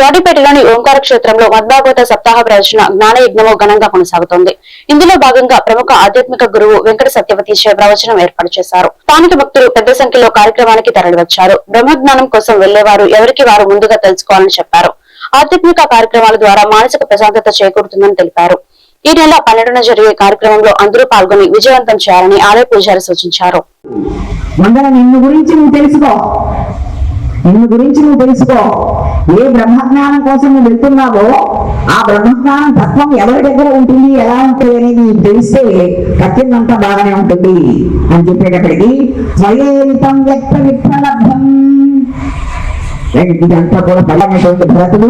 రాడిపేటలోని ఓంకార క్షేత్రంలో మద్భాగవత సప్తాహ ప్రదర్శన జ్ఞాన యజ్ఞము ఘనంగా కొనసాగుతోంది. ఇందులో భాగంగా ప్రముఖ ఆధ్యాత్మిక గురువు వెంకట సత్యవతి ప్రవచనం ఏర్పాటు చేశారు. స్థానిక భక్తులు పెద్ద సంఖ్యలో కార్యక్రమానికి తరలివచ్చారు. బ్రహ్మజ్ఞానం కోసం వెళ్ళేవారు ఎవరికి వారు ముందుగా తెలుసుకోవాలని చెప్పారు. ఆధ్యాత్మిక కార్యక్రమాల ద్వారా మానసిక ప్రశాంతత చేకూరుతుందని తెలిపారు. ఈ నెల పన్నెండున జరిగే కార్యక్రమంలో అందరూ పాల్గొని విజయవంతం చేయాలని ఆలయ పూజారి సూచించారు. గురించి నువ్వు తెలుసుకో. గురించి నువ్వు తెలుసుకో. ఏ బ్రహ్మజ్ఞానం కోసం నువ్వు వెళ్తున్నావో ఆ బ్రహ్మజ్ఞానం తత్వం ఎవరి దగ్గర ఉంటుంది ఎలా ఉంటుంది అనేది తెలిస్తే కత్తిందంతా బాగానే ఉంటుంది అని చెప్పేటప్పటికి స్వయేతం వ్యక్త విప్రలబ్ధం. ఇదంతా కూడా పల్లనటువంటి భరతుడు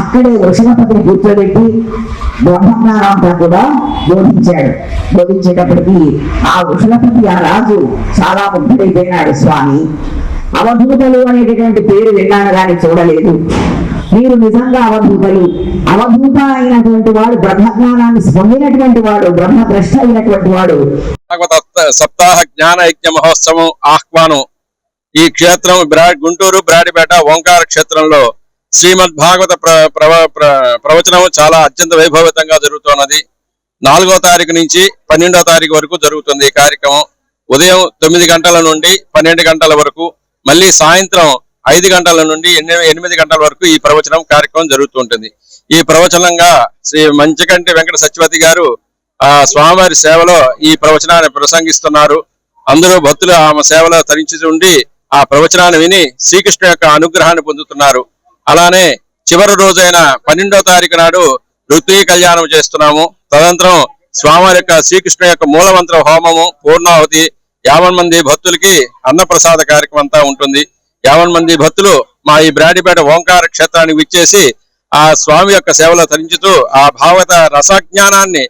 అక్కడే వృషణపతిని కూర్చోబెట్టి బ్రహ్మజ్ఞానం అంతా కూడా బోధించాడు. బోధించేటప్పటికి ఆ వృషణపతి ఆ రాజు చాలా ముగ్ధుడైపోయినాడు స్వామి. అవధూతలు అనేటటువంటి పేరు విన్నాను కానీ చూడలేదు. మీరు నిజంగా అవధూతలు. అవధూత అయినటువంటి వాడు బ్రహ్మజ్ఞానాన్ని పొందినటువంటి వాడు బ్రహ్మ బ్రహ్మద్రష్ట అయినటువంటి వాడు సప్తాహ జ్ఞాన యజ్ఞ మహోత్సవం ఆహ్వానం ఈ క్షేత్రం బ్రా గుంటూరు బ్రాడిపేట ఓంకార క్షేత్రంలో శ్రీమద్ భాగవత ప్ర ప్రవ- ప్రవచనం చాలా అత్యంత వైభవితంగా జరుగుతున్నది. నాలుగో తారీఖు నుంచి పన్నెండో తారీఖు వరకు జరుగుతుంది ఈ కార్యక్రమం. ఉదయం తొమ్మిది గంటల నుండి పన్నెండు గంటల వరకు మళ్ళీ సాయంత్రం ఐదు గంటల నుండి ఎనిమిది గంటల వరకు ఈ ప్రవచనం కార్యక్రమం జరుగుతూ ఉంటుంది. ఈ ప్రవచనంగా శ్రీ మంచికంటి వెంకట సత్యవతి గారు ఆ స్వామివారి సేవలో ఈ ప్రవచనాన్ని ప్రసంగిస్తున్నారు. అందరూ భక్తులు ఆమె సేవలో తరించి ఉండి ఆ ప్రవచనాన్ని విని శ్రీకృష్ణ యొక్క అనుగ్రహాన్ని పొందుతున్నారు. అలానే చివరి రోజైన పన్నెండో తారీఖు నాడు రుద్రీ కళ్యాణం చేస్తున్నాము. తదనంతరం స్వామివారి యొక్క శ్రీకృష్ణ యొక్క మూలమంత్ర హోమము పూర్ణావతి యాభై మంది భక్తులకి అన్నప్రసాద కార్యక్రమం అంతా ఉంటుంది. యాభై మంది భక్తులు మా ఈ బ్రాడిపేట ఓంకార క్షేత్రానికి విచ్చేసి ఆ స్వామి యొక్క సేవలో తరించుతూ ఆ భాగవత రసజ్ఞానాన్ని